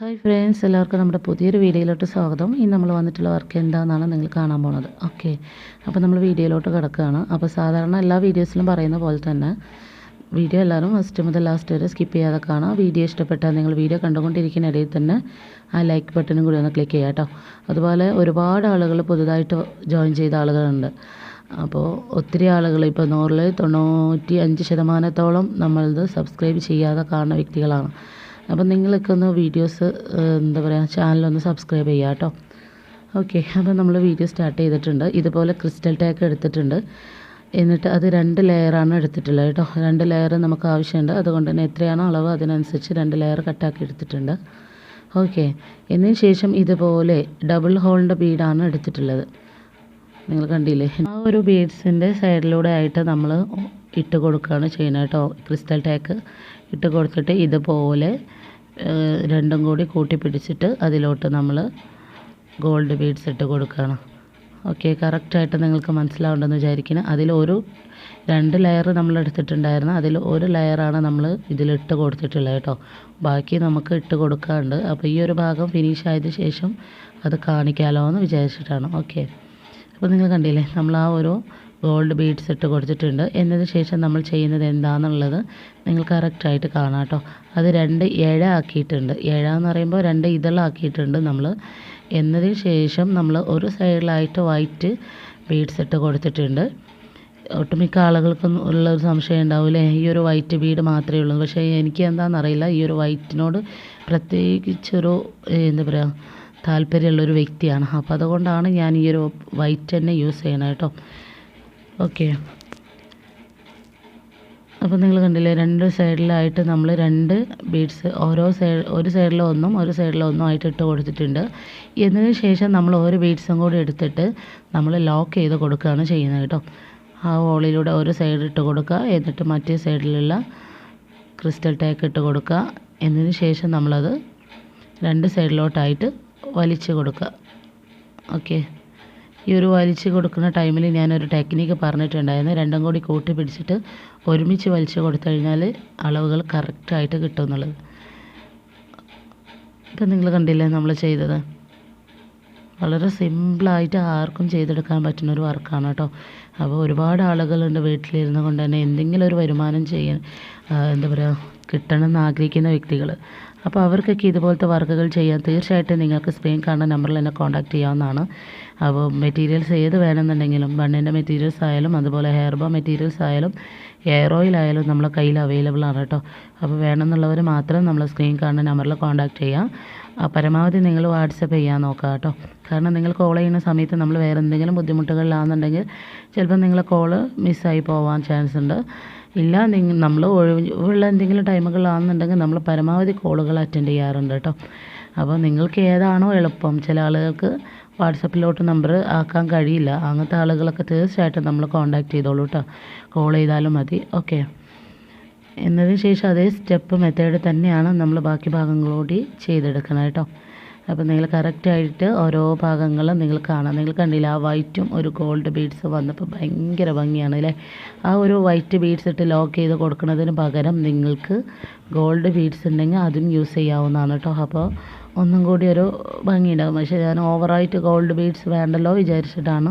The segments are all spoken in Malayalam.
ഹായ് ഫ്രണ്ട്സ് എല്ലാവർക്കും നമ്മുടെ പുതിയൊരു വീഡിയോയിലോട്ട് സ്വാഗതം. ഇന്ന് നമ്മൾ വന്നിട്ടുള്ള വർക്ക് എന്താണെന്നാണ് നിങ്ങൾ കാണാൻ പോണത്. ഓക്കെ അപ്പോൾ നമ്മൾ വീഡിയോയിലോട്ട് കിടക്കുകയാണ്. അപ്പോൾ സാധാരണ എല്ലാ വീഡിയോസിലും പറയുന്ന പോലെ തന്നെ വീഡിയോ എല്ലാവരും ഫസ്റ്റ് മുതൽ ലാസ്റ്റ് വരെ സ്കിപ്പ് ചെയ്യാതെ കാണാം വീഡിയോ ഇഷ്ടപ്പെട്ടാൽ നിങ്ങൾ വീഡിയോ കണ്ടുകൊണ്ടിരിക്കുന്ന ഇടയിൽ തന്നെ ആ ലൈക്ക് ബട്ടണും കൂടി ഒന്ന് ക്ലിക്ക് ചെയ്യാം കേട്ടോ അതുപോലെ ഒരുപാട് ആളുകൾ പുതുതായിട്ട് ജോയിൻ ചെയ്ത ആളുകളുണ്ട്. അപ്പോൾ ഒത്തിരി ആളുകൾ ഇപ്പോൾ നൂറിൽ തൊണ്ണൂറ്റി അഞ്ച് ശതമാനത്തോളം നമ്മളത് സബ്സ്ക്രൈബ് ചെയ്യാതെ കാണുന്ന വ്യക്തികളാണ്. അപ്പം നിങ്ങളൊക്കെ ഒന്ന് വീഡിയോസ് എന്താ പറയുക ചാനലൊന്ന് സബ്സ്ക്രൈബ് ചെയ്യുക കേട്ടോ. ഓക്കെ അപ്പോൾ നമ്മൾ വീഡിയോ സ്റ്റാർട്ട് ചെയ്തിട്ടുണ്ട്. ഇതുപോലെ ക്രിസ്റ്റൽ ടാക്ക് എടുത്തിട്ടുണ്ട്. എന്നിട്ട് അത് രണ്ട് ലെയറാണ് എടുത്തിട്ടുള്ളത് കേട്ടോ. രണ്ട് ലെയർ നമുക്ക് ആവശ്യമുണ്ട്. അതുകൊണ്ട് തന്നെ എത്രയാണോ അളവ് അതിനനുസരിച്ച് രണ്ട് ലെയർ കട്ടാക്കി എടുത്തിട്ടുണ്ട്. ഓക്കെ എന്നതിന് ശേഷം ഇതുപോലെ ഡബിൾ ഹോളിന്റെ ബീഡാണ് എടുത്തിട്ടുള്ളത്. നിങ്ങൾ കണ്ടില്ലേ? ആ ഒരു ബീഡ്സിന്റെ സൈഡിലൂടെ ആയിട്ട് നമ്മൾ ഇട്ട് കൊടുക്കുകയാണ് ചെയ്യുന്നത് കേട്ടോ. ക്രിസ്റ്റൽ ടാക്ക് ഇട്ട് കൊടുത്തിട്ട് ഇതുപോലെ രണ്ടും കൂടി കൂട്ടി പിടിച്ചിട്ട് അതിലോട്ട് നമ്മൾ ഗോൾഡ് ബീഡ്സ് ഇട്ട് കൊടുക്കുകയാണ് ഓക്കെ കറക്റ്റായിട്ട് നിങ്ങൾക്ക് മനസ്സിലാവുണ്ടെന്ന് വിചാരിക്കുന്നു. അതിലൊരു രണ്ട് ലെയർ നമ്മൾ എടുത്തിട്ടുണ്ടായിരുന്നു. അതിൽ ഒരു ലെയറാണ് നമ്മൾ ഇതിലിട്ട് കൊടുത്തിട്ടുള്ളത് കേട്ടോ. ബാക്കി നമുക്ക് ഇട്ട് കൊടുക്കാറുണ്ട് അപ്പോൾ ഈ ഒരു ഭാഗം ഫിനിഷ് ആയതിനു ശേഷം അത് കാണിക്കാമല്ലോ എന്ന് വിചാരിച്ചിട്ടാണ്. ഓക്കെ. അപ്പോൾ നിങ്ങൾ കണ്ടില്ലേ നമ്മൾ ആ ഒരു ഗോൾഡ് ബീഡ്സ് ഇട്ട് കൊടുത്തിട്ടുണ്ട്. എന്നതിന് ശേഷം നമ്മൾ ചെയ്യുന്നത് എന്താണെന്നുള്ളത് നിങ്ങൾ കറക്റ്റായിട്ട് കാണാം കേട്ടോ അത് രണ്ട് ഇഴ ആക്കിയിട്ടുണ്ട്. ഇഴ എന്ന് പറയുമ്പോൾ രണ്ട് ഇതളാക്കിയിട്ടുണ്ട് നമ്മൾ. എന്നതിന് ശേഷം നമ്മൾ ഒരു സൈഡിലായിട്ട് വൈറ്റ് ബീഡ്സ് ഇട്ട് കൊടുത്തിട്ടുണ്ട്. ഒട്ടുമിക്ക ആളുകൾക്കും ഉള്ള ഒരു സംശയം ഉണ്ടാവില്ലേ ഈ ഒരു വൈറ്റ് ബീഡ് മാത്രമേ ഉള്ളൂ. പക്ഷേ എനിക്ക് എന്താണെന്നറിയില്ല ഈ ഒരു വൈറ്റിനോട് പ്രത്യേകിച്ചൊരു എന്താ പറയുക താല്പര്യമുള്ളൊരു വ്യക്തിയാണ്. അപ്പോൾ അതുകൊണ്ടാണ് ഞാൻ ഈ ഒരു വൈറ്റ് തന്നെ യൂസ് ചെയ്യണത് കേട്ടോ. ഓക്കെ അപ്പോൾ നിങ്ങൾ കണ്ടില്ലേ രണ്ട് സൈഡിലായിട്ട് നമ്മൾ രണ്ട് ബീഡ്സ് ഓരോ സൈഡ് ഒരു സൈഡിൽ ഒന്നും ഒരു സൈഡിൽ ഒന്നും ആയിട്ട് ഇട്ട് കൊടുത്തിട്ടുണ്ട്. എന്നതിന് ശേഷം നമ്മൾ ഓരോ ബീഡ്സും കൂടി എടുത്തിട്ട് നമ്മൾ ലോക്ക് ചെയ്ത് കൊടുക്കുകയാണ് ചെയ്യുന്നത് കേട്ടോ. ആ ഹോളിലൂടെ ഒരു സൈഡ് ഇട്ട് കൊടുക്കുക എന്നിട്ട് മറ്റേ സൈഡിലുള്ള ക്രിസ്റ്റൽ ടാക്ക് ഇട്ട് കൊടുക്കുക. എന്നതിന് ശേഷം നമ്മളത് രണ്ട് സൈഡിലോട്ടായിട്ട് വലിച്ച് കൊടുക്കുക. ഓക്കെ. ഈ ഒരു വലിച്ച് കൊടുക്കുന്ന ടൈമിൽ ഞാനൊരു ടെക്നിക്ക് പറഞ്ഞിട്ടുണ്ടായിരുന്നു. രണ്ടും കൂടി കൂട്ടി പിടിച്ചിട്ട് ഒരുമിച്ച് വലിച്ച് കൊടുത്തു കഴിഞ്ഞാൽ അളവുകൾ കറക്റ്റായിട്ട് കിട്ടും എന്നുള്ളത്. ഇപ്പം നിങ്ങൾ കണ്ടില്ലേ നമ്മൾ ചെയ്തത്? വളരെ സിമ്പിളായിട്ട് ആർക്കും ചെയ്തെടുക്കാൻ പറ്റുന്ന ഒരു വർക്കാണ് കേട്ടോ. അപ്പോൾ ഒരുപാട് ആളുകളുണ്ട് വീട്ടിലിരുന്ന് കൊണ്ട് തന്നെ എന്തെങ്കിലും ഒരു വരുമാനം ചെയ്യാൻ എന്താ പറയുക കിട്ടണമെന്ന് ആഗ്രഹിക്കുന്ന വ്യക്തികൾ അപ്പോൾ അവർക്കൊക്കെ ഇതുപോലത്തെ വർക്കുകൾ ചെയ്യാൻ തീർച്ചയായിട്ടും നിങ്ങൾക്ക് സ്ക്രീൻ കാണുന്ന നമ്പറിൽ എന്നെ കോൺടാക്റ്റ് ചെയ്യാവുന്നതാണ്. അപ്പോൾ മെറ്റീരിയൽസ് ഏത് വേണമെന്നുണ്ടെങ്കിലും ബണ്ണിന്റെ മെറ്റീരിയൽസ് ആയാലും അതുപോലെ ഹെയർ ബോ മെറ്റീരിയൽസ് ആയാലും എയർ ഓയിൽ ആയാലും നമ്മളെ കയ്യിൽ അവൈലബിൾ ആണ് കേട്ടോ. അപ്പോൾ വേണമെന്നുള്ളവർ മാത്രം നമ്മൾ സ്ക്രീൻ കാണുന്ന നമ്പറിൽ കോൺടാക്ട് ചെയ്യാം. പരമാവധി നിങ്ങൾ വാട്സപ്പ് ചെയ്യാൻ നോക്കുക കേട്ടോ. കാരണം നിങ്ങൾ കോൾ ചെയ്യുന്ന സമയത്ത് നമ്മൾ വേറെ എന്തെങ്കിലും ബുദ്ധിമുട്ടുകളിലാണെന്നുണ്ടെങ്കിൽ ചിലപ്പോൾ നിങ്ങളെ കോൾ മിസ്സായി പോവാൻ ചാൻസ് ഉണ്ട്. ഇല്ല നമ്മൾ ഒഴിവുള്ള എന്തെങ്കിലും ടൈമുകളാണെന്നുണ്ടെങ്കിൽ നമ്മൾ പരമാവധി കോളുകൾ അറ്റൻഡ് ചെയ്യാറുണ്ട് കേട്ടോ. അപ്പോൾ നിങ്ങൾക്ക് ഏതാണോ എളുപ്പം. ചില ആളുകൾക്ക് വാട്സപ്പിലോട്ട് നമ്പർ ആക്കാൻ കഴിയില്ല. അങ്ങനത്തെ ആളുകളൊക്കെ തീർച്ചയായിട്ടും നമ്മൾ കോൺടാക്റ്റ് ചെയ്തോളൂ കേട്ടോ. കോൾ ചെയ്താലും മതി. ഓക്കെ. എന്നതിന് ശേഷം അതേ സ്റ്റെപ്പ് മെത്തേഡ് തന്നെയാണ് നമ്മൾ ബാക്കി ഭാഗങ്ങളോടി ചെയ്തെടുക്കണം കേട്ടോ. അപ്പോൾ നിങ്ങൾ കറക്റ്റായിട്ട് ഓരോ ഭാഗങ്ങളും നിങ്ങൾ കാണാം. നിങ്ങൾ കണ്ടില്ല ആ വൈറ്റും ഒരു ഗോൾഡ് ബീഡ്സ് വന്നപ്പോൾ ഭയങ്കര ഭംഗിയാണ് അല്ലേ? ആ ഒരു വൈറ്റ് ബീഡ്സ് ഇട്ട് ലോക്ക് ചെയ്ത് കൊടുക്കുന്നതിന് പകരം നിങ്ങൾക്ക് ഗോൾഡ് ബീഡ്സ് ഉണ്ടെങ്കിൽ അതും യൂസ് ചെയ്യാവുന്നതാണ് കേട്ടോ. അപ്പോൾ ഒന്നും കൂടി ഒരു ഭംഗിയുണ്ടാകും പക്ഷേ ഞാൻ ഓവറായിട്ട് ഗോൾഡ് ബീഡ്സ് വേണ്ടല്ലോ വിചാരിച്ചിട്ടാണ്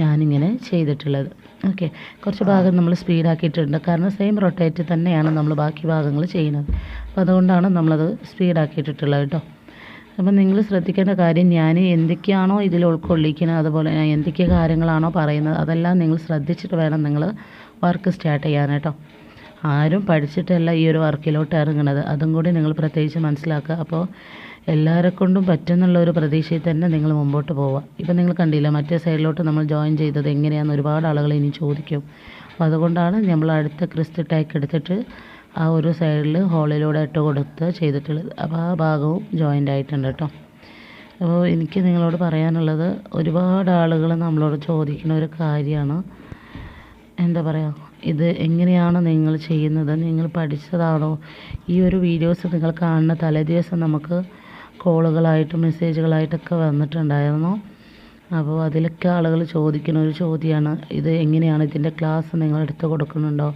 ഞാനിങ്ങനെ ചെയ്തിട്ടുള്ളത്. ഓക്കെ കുറച്ച് ഭാഗം നമ്മൾ സ്പീഡാക്കിയിട്ടുണ്ട് കാരണം സെയിം റൊട്ടേറ്റ് തന്നെയാണ് നമ്മൾ ബാക്കി ഭാഗങ്ങൾ ചെയ്യുന്നത്. അപ്പോൾ അതുകൊണ്ടാണ് നമ്മളത് സ്പീഡാക്കിയിട്ടിട്ടുള്ളത് കേട്ടോ. അപ്പം നിങ്ങൾ ശ്രദ്ധിക്കേണ്ട കാര്യം ഞാൻ എന്തൊക്കെയാണോ ഇതിൽ ഉൾക്കൊള്ളിക്കുന്നത് അതുപോലെ എന്തൊക്കെ കാര്യങ്ങളാണോ പറയുന്നത് അതെല്ലാം നിങ്ങൾ ശ്രദ്ധിച്ചിട്ട് വേണം നിങ്ങൾ വർക്ക് സ്റ്റാർട്ട് ചെയ്യാൻ കേട്ടോ. ആരും പഠിച്ചിട്ടല്ല ഈ ഒരു വർക്കിലോട്ട് ഇറങ്ങുന്നത്. അതും കൂടി നിങ്ങൾ പ്രത്യേകിച്ച് മനസ്സിലാക്കുക. അപ്പോൾ എല്ലാവരെ കൊണ്ടും പറ്റുന്നുള്ള ഒരു പ്രതീക്ഷയിൽ തന്നെ നിങ്ങൾ മുമ്പോട്ട് പോവുക. ഇപ്പം നിങ്ങൾ കണ്ടില്ല മറ്റേ സൈഡിലോട്ട് നമ്മൾ ജോയിൻ ചെയ്തത് എങ്ങനെയാണെന്ന് ഒരുപാട് ആളുകൾ ഇനി ചോദിക്കും. അപ്പോൾ അതുകൊണ്ടാണ് നമ്മൾ അടുത്ത ക്രിസ്റ്റ് ടാക്ക് എടുത്തിട്ട് ആ ഒരു സൈഡിൽ ഹോളിലൂടെ ഇട്ട് കൊടുത്ത് ചെയ്തിട്ടുള്ളത്. അപ്പോൾ ആ ഭാഗവും ജോയിന്റ് ആയിട്ടുണ്ട് കേട്ടോ. അപ്പോൾ എനിക്ക് നിങ്ങളോട് പറയാനുള്ളത് ഒരുപാട് ആളുകൾ നമ്മളോട് ചോദിക്കുന്ന ഒരു കാര്യമാണ്. എന്താ പറയുക ഇത് എങ്ങനെയാണ് നിങ്ങൾ ചെയ്യുന്നത്? നിങ്ങൾ പഠിച്ചതാണോ? ഈ ഒരു വീഡിയോസ് നിങ്ങൾ കാണുന്ന തലേദിവസം നമുക്ക് കോളുകളായിട്ടും മെസ്സേജുകളായിട്ടൊക്കെ വന്നിട്ടുണ്ടായിരുന്നു. അപ്പോൾ അതിലൊക്കെ ആളുകൾ ചോദിക്കുന്ന ഒരു ചോദ്യമാണ് ഇത് എങ്ങനെയാണ് ഇതിന്റെ ക്ലാസ് നിങ്ങൾ എടുത്ത് കൊടുക്കുന്നുണ്ടോ?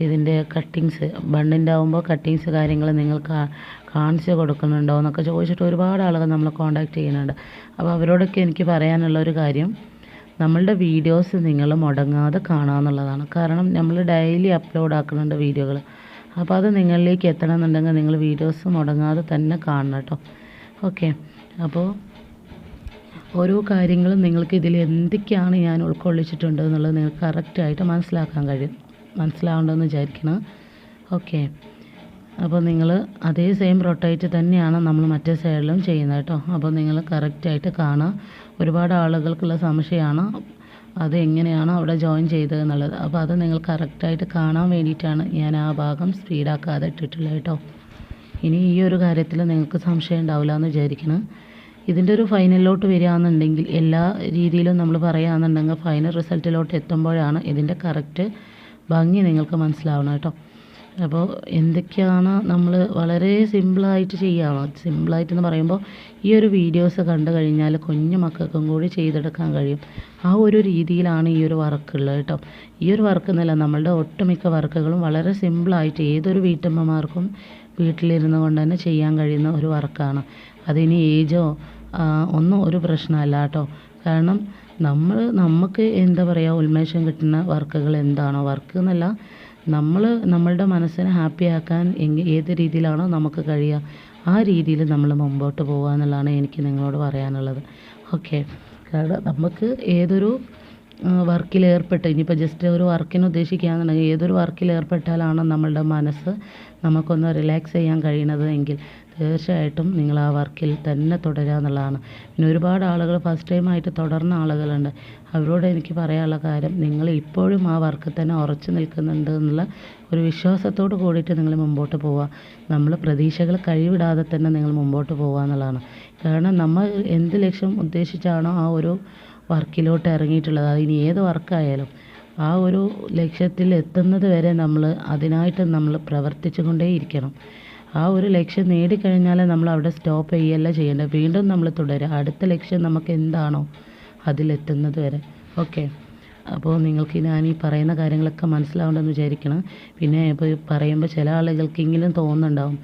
ഇതിന്റെ കട്ടിങ്സ് ബണ്ണിന്റെ ആകുമ്പോൾ കട്ടിങ്സ് കാര്യങ്ങൾ നിങ്ങൾക്ക് കാണിച്ച് കൊടുക്കുന്നുണ്ടോ എന്നൊക്കെ ചോദിച്ചിട്ട് ഒരുപാട് ആളുകൾ നമ്മളെ കോൺടാക്റ്റ് ചെയ്യുന്നുണ്ട്. അപ്പോൾ അവരോടൊക്കെ എനിക്ക് പറയാനുള്ള ഒരു കാര്യം നമ്മളുടെ വീഡിയോസ് നിങ്ങൾ മുടങ്ങാതെ കാണുക എന്നുള്ളതാണ്. കാരണം നമ്മൾ ഡെയിലി അപ്ലോഡ് ആക്കുന്നുണ്ട് വീഡിയോകൾ അപ്പോൾ അത് നിങ്ങളിലേക്ക് എത്തണം എന്നുണ്ടെങ്കിൽ നിങ്ങൾ വീഡിയോസ് മുടങ്ങാതെ തന്നെ കാണണം കേട്ടോ. ഓക്കെ അപ്പോൾ ഓരോ കാര്യങ്ങളും നിങ്ങൾക്ക് ഇതിൽ എന്തൊക്കെയാണ് ഞാൻ ഉൾക്കൊള്ളിച്ചിട്ടുണ്ട് എന്നുള്ളത് നിങ്ങൾക്ക് കറക്റ്റായിട്ട് മനസ്സിലാക്കാൻ കഴിയും. മനസ്സിലാവേണ്ടതെന്ന് വിചാരിക്കണം. ഓക്കെ അപ്പോൾ നിങ്ങൾ അതേ സെയിം റൊട്ടേറ്റ് തന്നെയാണ് നമ്മൾ മറ്റേ സൈഡിലും ചെയ്യുന്നത് കേട്ടോ. അപ്പോൾ നിങ്ങൾ കറക്റ്റായിട്ട് കാണുക. ഒരുപാട് ആളുകൾക്കുള്ള സംശയമാണ്. അത് എങ്ങനെയാണ് അവിടെ ജോയിൻ ചെയ്തത് എന്നുള്ളത്. അപ്പോൾ അത് നിങ്ങൾ കറക്റ്റായിട്ട് കാണാൻ വേണ്ടിയിട്ടാണ് ഞാൻ ആ ഭാഗം സ്പീഡാക്കാതെ ഇട്ടിട്ടുള്ളത് കേട്ടോ. ഇനി ഈ ഒരു കാര്യത്തിൽ നിങ്ങൾക്ക് സംശയം ഉണ്ടാവില്ല എന്ന് വിചാരിക്കണം. ഇതിന്റെ ഒരു ഫൈനലിലോട്ട് വരികയാണെന്നുണ്ടെങ്കിൽ എല്ലാ രീതിയിലും നമ്മൾ പറയുകയാണെന്നുണ്ടെങ്കിൽ ഫൈനൽ റിസൾട്ടിലോട്ട് എത്തുമ്പോഴാണ് ഇതിന്റെ കറക്റ്റ് ഭംഗി നിങ്ങൾക്ക് മനസ്സിലാവണം കേട്ടോ. അപ്പോൾ എന്തൊക്കെയാണ് നമ്മൾ വളരെ സിമ്പിളായിട്ട് ചെയ്യുകയാണ് സിമ്പിളായിട്ട് എന്ന് പറയുമ്പോൾ ഈ ഒരു വീഡിയോസ് കണ്ടു കഴിഞ്ഞാൽ കുഞ്ഞു മക്കൾക്കും കൂടി ചെയ്തെടുക്കാൻ കഴിയും. ആ ഒരു രീതിയിലാണ് ഈ ഒരു വർക്ക് ഉള്ളത് കേട്ടോ. ഈ ഒരു വർക്ക് എന്നല്ല നമ്മളുടെ ഒട്ടുമിക്ക വർക്കുകളും വളരെ സിമ്പിളായിട്ട് ഏതൊരു വീട്ടമ്മമാർക്കും വീട്ടിലിരുന്ന് കൊണ്ട് തന്നെ ചെയ്യാൻ കഴിയുന്ന ഒരു വർക്കാണ്. അതിന് ഏജോ ഒന്നും ഒരു പ്രശ്നമല്ല കേട്ടോ. കാരണം നമ്മൾ നമുക്ക് എന്താ പറയുക ഉന്മേഷം കിട്ടുന്ന വർക്കുകൾ എന്താണോ വർക്ക് എന്നല്ല നമ്മൾ നമ്മളുടെ മനസ്സിനെ ഹാപ്പി ആക്കാൻ ഏത് രീതിയിലാണോ നമുക്ക് കഴിയുക ആ രീതിയിൽ നമ്മൾ മുമ്പോട്ട് പോകുക എന്നുള്ളതാണ് എനിക്ക് നിങ്ങളോട് പറയാനുള്ളത്. ഓക്കെ കാരണം നമുക്ക് ഏതൊരു വർക്കിൽ ഏർപ്പെട്ട് ഇനിയിപ്പോൾ ജസ്റ്റ് ഒരു വർക്കിന് ഉദ്ദേശിക്കുകയാണെന്നുണ്ടെങ്കിൽ ഏതൊരു വർക്കിൽ ഏർപ്പെട്ടാലാണ് നമ്മളുടെ മനസ്സ് നമുക്കൊന്ന് റിലാക്സ് ചെയ്യാൻ കഴിയുന്നത് എങ്കിൽ തീർച്ചയായിട്ടും നിങ്ങൾ ആ വർക്കിൽ തന്നെ തുടരുക എന്നുള്ളതാണ്. പിന്നെ ഒരുപാട് ആളുകൾ ഫസ്റ്റ് ടൈമായിട്ട് തുടർന്ന ആളുകളുണ്ട്. അവരോട് എനിക്ക് പറയാനുള്ള കാര്യം നിങ്ങൾ ഇപ്പോഴും ആ വർക്കിൽ തന്നെ ഉറച്ചു നിൽക്കുന്നുണ്ട് എന്നുള്ള ഒരു വിശ്വാസത്തോട് കൂടിയിട്ട് നിങ്ങൾ മുമ്പോട്ട് പോവുക. നമ്മൾ പ്രതീക്ഷകൾ കഴിവിടാതെ തന്നെ നിങ്ങൾ മുമ്പോട്ട് പോവുക എന്നുള്ളതാണ്. കാരണം നമ്മൾ എന്ത് ലക്ഷ്യം ഉദ്ദേശിച്ചാണോ ആ ഒരു വർക്കിലോട്ട് ഇറങ്ങിയിട്ടുള്ളത്. അതിനി ഏത് വർക്കായാലും ആ ഒരു ലക്ഷ്യത്തിൽ എത്തുന്നത് വരെ നമ്മൾ അതിനായിട്ട് നമ്മൾ പ്രവർത്തിച്ചു കൊണ്ടേയിരിക്കണം. ആ ഒരു ലക്ഷ്യം നേടിക്കഴിഞ്ഞാൽ നമ്മൾ അവിടെ സ്റ്റോപ്പ് ചെയ്യല്ല ചെയ്യേണ്ടത്. വീണ്ടും നമ്മൾ തുടരുക അടുത്ത ലക്ഷ്യം നമുക്ക് എന്താണോ അതിലെത്തുന്നത് വരെ. ഓക്കെ. അപ്പോൾ നിങ്ങൾക്ക് ഞാൻ ഈ പറയുന്ന കാര്യങ്ങളൊക്കെ മനസ്സിലാവുണ്ടെന്ന് വിചാരിക്കണം. പിന്നെ ഇപ്പോൾ പറയുമ്പോൾ ചില ആളുകൾക്കെങ്കിലും തോന്നുന്നുണ്ടാവും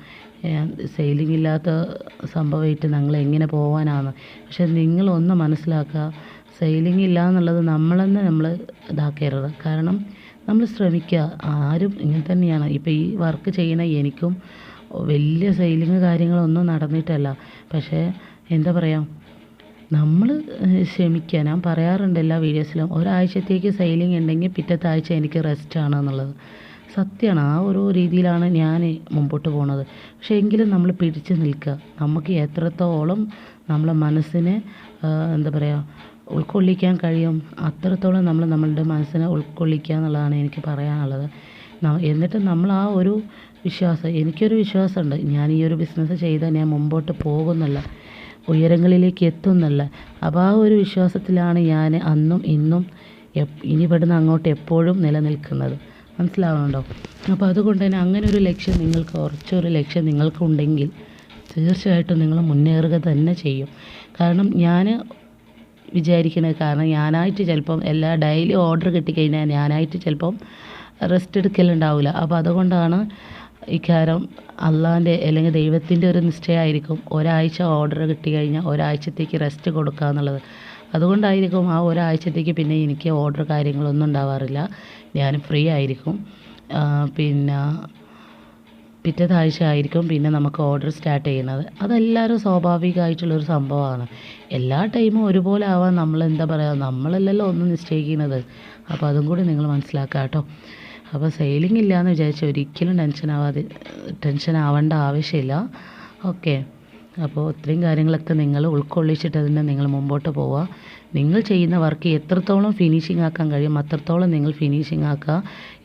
സെയിലിംഗ് ഇല്ലാത്ത സംഭവമായിട്ട് ഞങ്ങൾ എങ്ങനെ പോകാനാണ് പക്ഷെ നിങ്ങളൊന്ന് മനസ്സിലാക്കുക സെയിലിംഗ് ഇല്ല എന്നുള്ളത് നമ്മളെന്നെ നമ്മൾ ഇതാക്കരുത്. കാരണം നമ്മൾ ശ്രമിക്കുക. ആരും ഇങ്ങനെ തന്നെയാണ് ഇപ്പോൾ ഈ വർക്ക് ചെയ്യുന്ന എനിക്കും വലിയ സെയിലിങ് കാര്യങ്ങളൊന്നും നടന്നിട്ടല്ല. പക്ഷേ എന്താ പറയുക നമ്മൾ ക്ഷമിക്കുക ഞാൻ പറയാറുണ്ട് എല്ലാ വീഡിയോസിലും ഒരാഴ്ചത്തേക്ക് സെയിലിംഗ് ഉണ്ടെങ്കിൽ പിറ്റത്തെ ആഴ്ച എനിക്ക് ആണ് എന്നുള്ളത് സത്യമാണ് ആ ഒരു രീതിയിലാണ് ഞാൻ മുമ്പോട്ട് പോണത്. പക്ഷേ എങ്കിലും നമ്മൾ പിടിച്ചു നിൽക്കുക. നമുക്ക് എത്രത്തോളം നമ്മളെ മനസ്സിനെ എന്താ പറയുക ഉൾക്കൊള്ളിക്കാൻ കഴിയും അത്രത്തോളം നമ്മൾ നമ്മളുടെ മനസ്സിനെ ഉൾക്കൊള്ളിക്കുക എന്നുള്ളതാണ് എനിക്ക് പറയാനുള്ളത്. എന്നിട്ട് നമ്മൾ ആ ഒരു വിശ്വാസം. എനിക്കൊരു വിശ്വാസമുണ്ട്. ഞാൻ ഈ ഒരു ബിസിനസ് ചെയ്താൽ ഞാൻ മുമ്പോട്ട് പോകുന്നില്ല. ഉയരങ്ങളിലേക്ക് എത്തുന്നില്ല. അപ്പോൾ ആ ഒരു വിശ്വാസത്തിലാണ് ഞാൻ അന്നും ഇന്നും ഇനി ഇവിടുന്ന് അങ്ങോട്ട് എപ്പോഴും നിലനിൽക്കുന്നത്. മനസ്സിലാവുന്നുണ്ടോ? അപ്പോൾ അതുകൊണ്ട് തന്നെ അങ്ങനെ ഒരു ലക്ഷ്യം നിങ്ങൾക്ക് കുറച്ചൊരു ലക്ഷ്യം നിങ്ങൾക്കുണ്ടെങ്കിൽ തീർച്ചയായിട്ടും നിങ്ങൾ മുന്നേറുക തന്നെ ചെയ്യും. കാരണം ഞാൻ വിചാരിക്കുന്നത് കാരണം ഞാനായിട്ട് ചിലപ്പം എല്ലാ ഡെയിലി ഓർഡർ കിട്ടിക്കഴിഞ്ഞാൽ ഞാനായിട്ട് ചിലപ്പം റെസ്റ്റ് എടുക്കലുണ്ടാവില്ല. അപ്പോൾ അതുകൊണ്ടാണ് ഇക്കാരം അള്ളാന്റെ അല്ലെങ്കിൽ ദൈവത്തിന്റെ ഒരു നിശ്ചയമായിരിക്കും ഒരാഴ്ച ഓർഡർ കിട്ടി കഴിഞ്ഞാൽ ഒരാഴ്ചത്തേക്ക് റെസ്റ്റ് കൊടുക്കുക എന്നുള്ളത്. അതുകൊണ്ടായിരിക്കും ആ ഒരാഴ്ചത്തേക്ക് പിന്നെ എനിക്ക് ഓർഡർ കാര്യങ്ങളൊന്നും ഉണ്ടാവാറില്ല. ഞാൻ ഫ്രീ ആയിരിക്കും. പിന്നെ പിറ്റത്തെ ആഴ്ച ആയിരിക്കും പിന്നെ നമുക്ക് ഓർഡർ സ്റ്റാർട്ട് ചെയ്യുന്നത്. അതെല്ലാവരും സ്വാഭാവികമായിട്ടുള്ളൊരു സംഭവമാണ്. എല്ലാ ടൈമും ഒരുപോലെ ആവാൻ നമ്മൾ എന്താ പറയുക നമ്മളല്ലല്ലോ ഒന്നും നിശ്ചയിക്കുന്നത്. അപ്പോൾ അതും കൂടി നിങ്ങൾ മനസ്സിലാക്കുക കേട്ടോ അപ്പോൾ സെയിലിംഗ് ഇല്ല എന്ന് വിചാരിച്ചാൽ ഒരിക്കലും ടെൻഷൻ ആവാതെ ടെൻഷൻ ആവേണ്ട ആവശ്യമില്ല. ഓക്കെ അപ്പോൾ ഇത്രയും കാര്യങ്ങളൊക്കെ നിങ്ങൾ ഉൾക്കൊള്ളിച്ചിട്ട് തന്നെ നിങ്ങൾ മുമ്പോട്ട് പോവുക. നിങ്ങൾ ചെയ്യുന്ന വർക്ക് എത്രത്തോളം ഫിനിഷിംഗ് ആക്കാൻ കഴിയും അത്രത്തോളം നിങ്ങൾ ഫിനിഷിംഗ് ആക്കുക.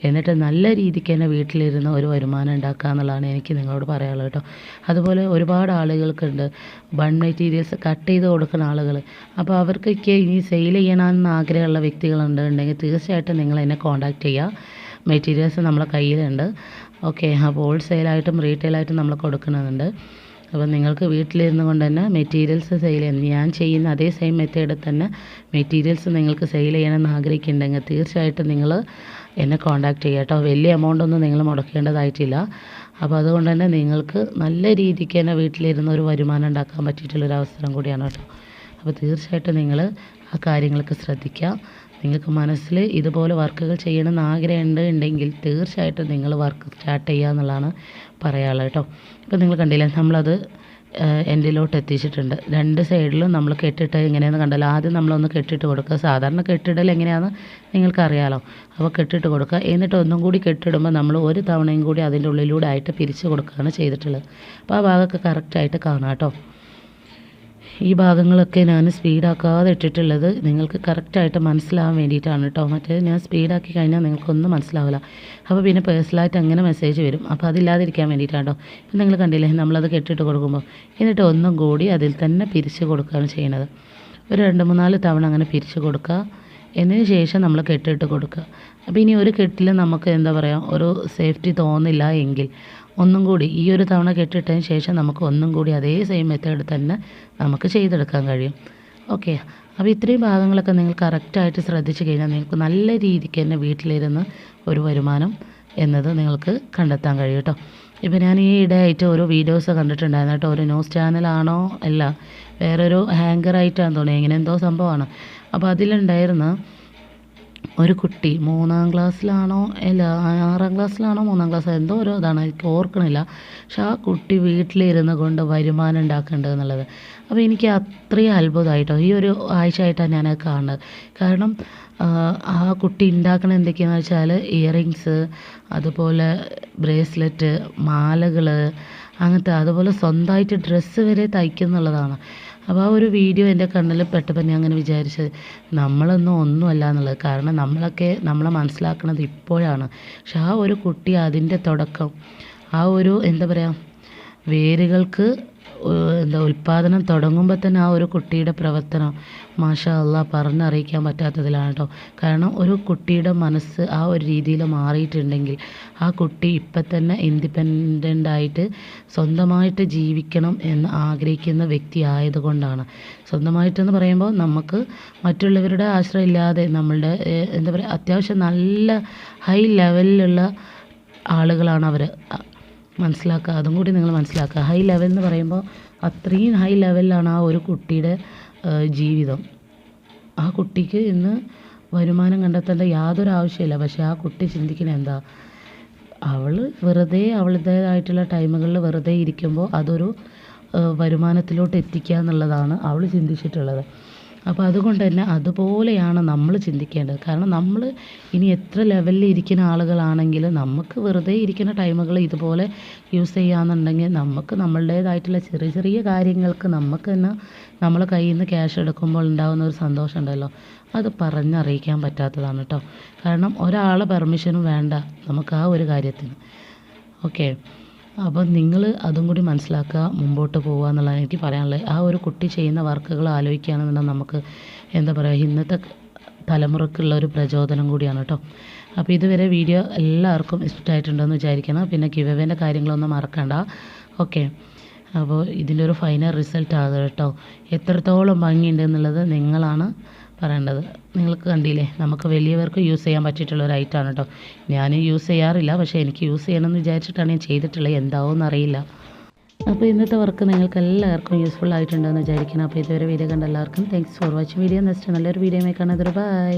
എന്നിട്ട് നല്ല രീതിക്ക് തന്നെ വീട്ടിലിരുന്ന് ഒരു വരുമാനം ഉണ്ടാക്കുക എന്നുള്ളതാണ് എനിക്ക് നിങ്ങളോട് പറയാനുള്ളത് കേട്ടോ. അതുപോലെ ഒരുപാട് ആളുകൾക്കുണ്ട്. ബൺ മെറ്റീരിയൽസ് കട്ട് ചെയ്ത് കൊടുക്കുന്ന ആളുകൾ അപ്പോൾ അവർക്കൊക്കെ ഇനി സെയിൽ ചെയ്യണമെന്ന് ആഗ്രഹമുള്ള വ്യക്തികളുണ്ട്. തീർച്ചയായിട്ടും നിങ്ങൾ എന്നെ കോൺടാക്റ്റ് ചെയ്യുക. മെറ്റീരിയൽസ് നമ്മളെ കയ്യിലുണ്ട്. ഓക്കെ അപ്പോൾ ഹോൾസെയിലായിട്ടും റീറ്റെയിലായിട്ടും നമ്മൾ കൊടുക്കുന്നുണ്ട് അപ്പോൾ നിങ്ങൾക്ക് വീട്ടിലിരുന്ന് കൊണ്ട് തന്നെ മെറ്റീരിയൽസ് സെയിൽ ചെയ്യാം ഞാൻ ചെയ്യുന്ന അതേ സെയിം മെത്തേഡിൽ തന്നെ മെറ്റീരിയൽസ് നിങ്ങൾക്ക് സെയിൽ ചെയ്യണമെന്ന് ആഗ്രഹിക്കുന്നുണ്ടെങ്കിൽ തീർച്ചയായിട്ടും നിങ്ങൾ എന്നെ കോൺടാക്റ്റ് ചെയ്യുക കേട്ടോ. വലിയ എമൗണ്ട് ഒന്നും നിങ്ങൾ മുടക്കേണ്ടതായിട്ടില്ല. അപ്പോൾ അതുകൊണ്ട് തന്നെ നിങ്ങൾക്ക് നല്ല രീതിക്ക് തന്നെ വീട്ടിലിരുന്ന് ഒരു വരുമാനം ഉണ്ടാക്കാൻ പറ്റിയിട്ടുള്ളൊരു അവസരം കൂടിയാണ് കേട്ടോ. അപ്പോൾ തീർച്ചയായിട്ടും നിങ്ങൾ ആ കാര്യങ്ങളൊക്കെ ശ്രദ്ധിക്കുക. നിങ്ങൾക്ക് മനസ്സിൽ ഇതുപോലെ വർക്കുകൾ ചെയ്യണമെന്ന് ആഗ്രഹമുണ്ട് ഉണ്ടെങ്കിൽ തീർച്ചയായിട്ടും നിങ്ങൾ വർക്ക് സ്റ്റാർട്ട് ചെയ്യുക എന്നുള്ളതാണ് പറയാനുള്ളത് കേട്ടോ. ഇപ്പോൾ നിങ്ങൾ കണ്ടില്ലേ നമ്മളത് എൻഡിലോട്ട് എത്തിച്ചിട്ടുണ്ട്. രണ്ട് സൈഡിലും നമ്മൾ കെട്ടിട്ട് എങ്ങനെയാണെന്ന് കണ്ടല്ലോ ആദ്യം നമ്മളൊന്ന് കെട്ടിട്ട് കൊടുക്കുക. സാധാരണ കെട്ടിടൽ എങ്ങനെയാണെന്ന് നിങ്ങൾക്കറിയാലോ. അപ്പോൾ കെട്ടിട്ട് കൊടുക്കുക. എന്നിട്ട് ഒന്നും കൂടി കെട്ടിടുമ്പോൾ നമ്മൾ ഒരു തവണയും കൂടി അതിന്റെ ഉള്ളിലൂടെ ആയിട്ട് പിരിച്ചു കൊടുക്കുകയാണ് ചെയ്തിട്ടുള്ളത്. അപ്പോൾ ആ ഭാഗമൊക്കെ കറക്റ്റായിട്ട് കാണാം കേട്ടോ. ഈ ഭാഗങ്ങളൊക്കെ ഞാൻ സ്പീഡാക്കാതെ ഇട്ടിട്ടുള്ളത് നിങ്ങൾക്ക് കറക്റ്റായിട്ട് മനസ്സിലാവാൻ വേണ്ടിയിട്ടാണ് കേട്ടോ മറ്റേ ഞാൻ സ്പീഡാക്കി കഴിഞ്ഞാൽ നിങ്ങൾക്കൊന്നും മനസ്സിലാവില്ല. അപ്പോൾ പിന്നെ പേഴ്സണലായിട്ട് അങ്ങനെ മെസ്സേജ് വരും. അപ്പോൾ അതില്ലാതിരിക്കാൻ വേണ്ടിയിട്ടാണ് കേട്ടോ ഇപ്പം നിങ്ങൾ കണ്ടില്ലേ നമ്മളത് കെട്ടിട്ട് കൊടുക്കുമ്പോൾ. എന്നിട്ട് ഒന്നും കൂടി അതിൽ തന്നെ പിരിച്ച് കൊടുക്കുകയാണ് ചെയ്യുന്നത്. ഒരു രണ്ട് മൂന്നാൽ തവണ അങ്ങനെ പിരിച്ച് കൊടുക്കുക. എന്നതിന് ശേഷം നമ്മൾ കെട്ടിട്ട് കൊടുക്കുക. അപ്പോൾ ഇനി ഒരു കെട്ടിൽ നമുക്ക് എന്താ പറയുക ഒരു സേഫ്റ്റി തോന്നില്ല എങ്കിൽ ഒന്നും കൂടി ഈ ഒരു തവണ കെട്ടിട്ടതിന് ശേഷം നമുക്ക് ഒന്നും കൂടി അതേ സെയിം മെത്തേഡ് തന്നെ നമുക്ക് ചെയ്തെടുക്കാൻ കഴിയും. ഓക്കെ അപ്പോൾ ഇത്രയും ഭാഗങ്ങളൊക്കെ നിങ്ങൾ കറക്റ്റായിട്ട് ശ്രദ്ധിച്ചു കഴിഞ്ഞാൽ നിങ്ങൾക്ക് നല്ല രീതിക്ക് തന്നെ വീട്ടിലിരുന്ന് ഒരു വരുമാനം എന്നത് നിങ്ങൾക്ക് കണ്ടെത്താൻ കഴിയും കേട്ടോ ഇപ്പോൾ ഞാൻ ഈ ഇടയായിട്ട് ഓരോ വീഡിയോസ് കണ്ടിട്ടുണ്ടായിരുന്നു കേട്ടോ ഒരു ന്യൂസ് ചാനലാണോ അല്ല. വേറൊരു ഹാങ്കറായിട്ടാണ് തോന്നുന്നത് ഇങ്ങനെ എന്തോ സംഭവമാണ്. അപ്പോൾ അതിലുണ്ടായിരുന്ന ഒരു കുട്ടി മൂന്നാം ക്ലാസ്സിലാണോ അല്ല ആറാം ക്ലാസ്സിലാണോ മൂന്നാം ക്ലാസ് എന്തോ ഒരു ഇതാണ് എനിക്ക് ഓർക്കണില്ല. പക്ഷെ ആ കുട്ടി വീട്ടിലിരുന്ന് കൊണ്ട് വരുമാനം ഉണ്ടാക്കേണ്ടത് എന്നുള്ളത്. അപ്പോൾ എനിക്ക് അത്രയും അത്ഭുതമായിട്ടോ ഈ ഒരു ആഴ്ചയായിട്ടാണ് ഞാനത് കാണുന്നത്. കാരണം ആ കുട്ടി ഉണ്ടാക്കണ എന്തൊക്കെയാണെന്ന് വെച്ചാൽ ഇയറിങ്സ് അതുപോലെ ബ്രേസ്ലെറ്റ് മാലകൾ അങ്ങനത്തെ അതുപോലെ സ്വന്തമായിട്ട് ഡ്രസ്സ് വരെ തയ്ക്കുന്നുള്ളതാണ്. അപ്പോൾ ആ ഒരു വീഡിയോ എന്റെ കണ്ണിൽ പെട്ടപ്പോൾ ഞാൻ അങ്ങനെ വിചാരിച്ചത് നമ്മളൊന്നും ഒന്നുമല്ല എന്നുള്ളത്. കാരണം നമ്മളൊക്കെ നമ്മളെ മനസ്സിലാക്കുന്നത് ഇപ്പോഴാണ്. പക്ഷെ ആ ഒരു കുട്ടി അതിന്റെ തുടക്കം ആ ഒരു എന്താ പറയുക വേരുകൾക്ക് എന്താ ഉൽപ്പാദനം തുടങ്ങുമ്പോൾ തന്നെ ആ ഒരു കുട്ടിയുടെ പ്രവർത്തനം മാഷാ അല്ല പറഞ്ഞറിയിക്കാൻ പറ്റാത്തതിലാണ് കേട്ടോ കാരണം ഒരു കുട്ടിയുടെ മനസ്സ് ആ ഒരു രീതിയിൽ മാറിയിട്ടുണ്ടെങ്കിൽ ആ കുട്ടി ഇപ്പം തന്നെ ഇൻഡിപെൻഡന്റ് ആയിട്ട് സ്വന്തമായിട്ട് ജീവിക്കണം എന്ന് ആഗ്രഹിക്കുന്ന വ്യക്തി ആയതുകൊണ്ടാണ്. സ്വന്തമായിട്ടെന്ന് പറയുമ്പോൾ നമുക്ക് മറ്റുള്ളവരുടെ ആശ്രയം ഇല്ലാതെ നമ്മളുടെ എന്താ പറയുക അത്യാവശ്യം നല്ല ഹൈ ലെവലിലുള്ള ആളുകളാണ് അവർ മനസ്സിലാക്കുക അതും കൂടി നിങ്ങൾ മനസ്സിലാക്കുക ഹൈ ലെവൽ എന്ന് പറയുമ്പോൾ അത്രയും ഹൈ ലെവലിലാണ് ആ ഒരു കുട്ടിയുടെ ജീവിതം. ആ കുട്ടിക്ക് ഇന്ന് വരുമാനം കണ്ടെത്തേണ്ട യാതൊരു ആവശ്യമില്ല പക്ഷേ ആ കുട്ടി ചിന്തിക്കുന്ന എന്താ? അവൾ വെറുതെ അവളുടേതായിട്ടുള്ള ടൈമുകളിൽ വെറുതെ ഇരിക്കുമ്പോൾ അതൊരു വരുമാനത്തിലോട്ട് എത്തിക്കുക എന്നുള്ളതാണ് അവൾ ചിന്തിച്ചിട്ടുള്ളത്. അപ്പോൾ അതുകൊണ്ട് തന്നെ അതുപോലെയാണ് നമ്മൾ ചിന്തിക്കേണ്ടത്. കാരണം നമ്മൾ ഇനി എത്ര ലെവലിൽ ഇരിക്കുന്ന ആളുകളാണെങ്കിലും നമുക്ക് വെറുതെ ഇരിക്കുന്ന ടൈമുകൾ ഇതുപോലെ യൂസ് ചെയ്യാന്നുണ്ടെങ്കിൽ നമുക്ക് നമ്മളുടേതായിട്ടുള്ള ചെറിയ ചെറിയ കാര്യങ്ങൾക്ക് നമുക്ക് തന്നെ നമ്മളെ കയ്യിൽ നിന്ന് ക്യാഷ് എടുക്കുമ്പോൾ ഉണ്ടാകുന്ന ഒരു സന്തോഷം ഉണ്ടല്ലോ. അത് പറഞ്ഞറിയിക്കാൻ പറ്റാത്തതാണ് കേട്ടോ കാരണം ഒരാളെ പെർമിഷനും വേണ്ട നമുക്ക് ആ ഒരു കാര്യത്തിന്. ഓക്കെ അപ്പോൾ നിങ്ങൾ അതും കൂടി മനസ്സിലാക്കുക മുമ്പോട്ട് പോവുക എന്നുള്ളതാണ് എനിക്ക് പറയാനുള്ളത്. ആ ഒരു കുട്ടി ചെയ്യുന്ന വർക്കുകൾ ആലോചിക്കുകയാണെന്നുണ്ടെങ്കിൽ നമുക്ക് എന്താ പറയുക ഇന്നത്തെ തലമുറക്കുള്ള ഒരു പ്രചോദനം കൂടിയാണ് കേട്ടോ. അപ്പോൾ ഇതുവരെ വീഡിയോ എല്ലാവർക്കും ഇഷ്ടമായിട്ടുണ്ടെന്ന് വിചാരിക്കണം പിന്നെ കിവവേന്റെ കാര്യങ്ങളൊന്നും മറക്കണ്ട. ഓക്കെ. അപ്പോൾ ഇതിന്റെ ഒരു ഫൈനൽ റിസൾട്ട് ആകുക കേട്ടോ. എത്രത്തോളം ഭംഗിയുണ്ട് എന്നുള്ളത് നിങ്ങളാണ് പറയേണ്ടത്. നിങ്ങൾക്ക് കണ്ടില്ലേ നമുക്ക് വലിയവർക്ക് യൂസ് ചെയ്യാൻ പറ്റിയിട്ടുള്ള ഒരു ഐറ്റമാണ് കേട്ടോ ഞാൻ യൂസ് ചെയ്യാറില്ല പക്ഷേ എനിക്ക് യൂസ് ചെയ്യണമെന്ന് വിചാരിച്ചിട്ടാണ് ഞാൻ ചെയ്തിട്ടുള്ളത്. എന്താവും അറിയില്ല. അപ്പോൾ ഇന്നത്തെ വർക്ക് നിങ്ങൾക്ക് എല്ലാവർക്കും യൂസ്ഫുൾ ആയിട്ടുണ്ടെന്ന് വിചാരിക്കണം അപ്പോൾ ഇതുവരെ വീഡിയോ കണ്ട എല്ലാവർക്കും thanks for watching video next നല്ലൊരു വീഡിയോ കാണാതെ ബൈ